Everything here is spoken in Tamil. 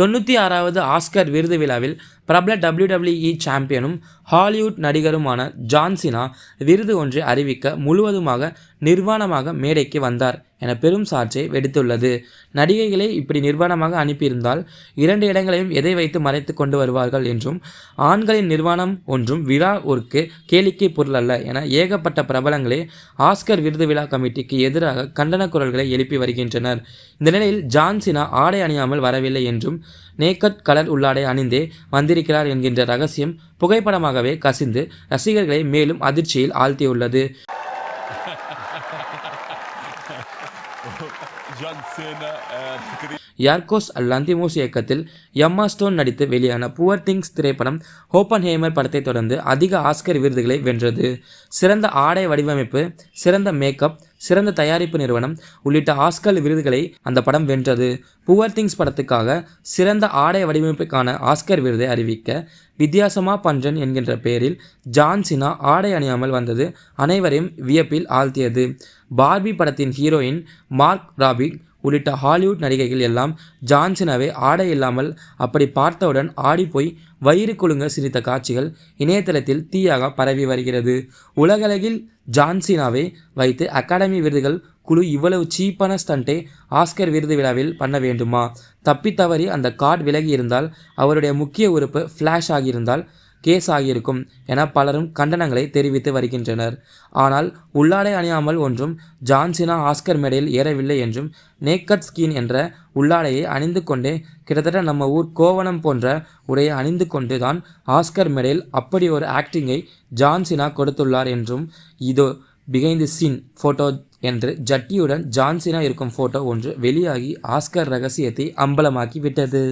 தொண்ணூற்றி ஆறாவது ஆஸ்கர் விருது விழாவில் பிரபல டபிள்யூடபிள்யூஇ சாம்பியனும் ஹாலிவுட் நடிகருமான ஜான்சினா விருது ஒன்றை அறிவிக்க முழுவதுமாக நிர்வாணமாக மேடைக்கு வந்தார் என பெரும் சாட்சியை வெடித்துள்ளது. நடிகைகளை இப்படி நிர்வாணமாக அனுப்பியிருந்தால் இரண்டு இடங்களையும் எதை வைத்து மறைத்து கொண்டு வருவார்கள் என்றும் ஆண்களின் நிர்வாணம் ஒன்றும் விழா ஒருக்கு கேளிக்கை பொருள் அல்ல என ஏகப்பட்ட பிரபலங்களே ஆஸ்கர் விருது விழா கமிட்டிக்கு எதிராக கண்டன குரல்களை எழுப்பி வருகின்றனர். இந்த நிலையில் ஜான்சினா ஆடை அணியாமல் வரவில்லை என்றும் நேக்கட் கலர் உள்ளாடை அணிந்தே வந்திருக்கிறார் என்கின்ற ரகசியம் புகைப்படமாகவே கசிந்து ரசிகர்களை மேலும் அதிர்ச்சியில் ஆழ்த்தியுள்ளது. யார்கோஸ் லந்திமோஸ் இயக்கத்தில் எம்மா ஸ்டோன் நடித்து வெளியான புவர் திங்ஸ் திரைப்படம் ஹோப்பன் ஹேமர் படத்தை தொடர்ந்து அதிக ஆஸ்கர் விருதுகளை வென்றது. சிறந்த ஆடை வடிவமைப்பு சிறந்த மேக்கப் சிறந்த தயாரிப்பு நிறுவனம் உள்ளிட்ட ஆஸ்கர் விருதுகளை அந்த படம் வென்றது. புவர் திங்ஸ் படத்துக்காக சிறந்த ஆடை வடிவமைப்புக்கான ஆஸ்கர் விருதை அறிவிக்க வித்தியாசமா பஞ்சன் என்கின்ற பெயரில் ஜான் சினா ஆடை அணியாமல் வந்தது அனைவரையும் வியப்பில் ஆழ்த்தியது. பார்பி படத்தின் ஹீரோயின் மார்க் ராபிக் உள்ளிட்ட ஹாலிவுட் நடிகைகள் எல்லாம் ஜான்சனாவை ஆடை இல்லாமல் அப்படி பார்த்தவுடன் ஆடிப்போய் வயிறு குழுங்க சிரித்த காட்சிகள் இணையதளத்தில் தீயாக பரவி வருகிறது. உலகளவில் ஜான்சினாவை வைத்து அகாடமி விருதுகள் குழு இவ்வளவு சீப்பான ஸ்டண்ட்டை ஆஸ்கர் விருது விழாவில் பண்ண வேண்டுமா? தப்பி தவறி அந்த கார்டு விலகி இருந்தால் அவருடைய முக்கிய உறுப்பு ஃப்ளாஷ் ஆகியிருந்தால் கேஸ் ஆகியிருக்கும் என பலரும் கண்டனங்களை தெரிவித்து வருகின்றனர். ஆனால் உள்ளாடை அணியாமல் ஒன்றும் ஜான்சினா ஆஸ்கர் மேடையில் ஏறவில்லை என்றும் நேக்கட் ஸ்கின் என்ற உள்ளாடையை அணிந்து கொண்டே கிட்டத்தட்ட நம்ம ஊர் கோவணம் போன்ற உடையை அணிந்து கொண்டு தான் ஆஸ்கர் மேடையில் அப்படி ஒரு ஆக்டிங்கை ஜான்சினா கொடுத்துள்ளார் என்றும் இதோ பிகைண்ட் தி சீன் ஃபோட்டோ என்று ஜட்டியுடன் ஜான்சினா இருக்கும் ஃபோட்டோ ஒன்று வெளியாகி ஆஸ்கர் ரகசியத்தை அம்பலமாக்கி விட்டது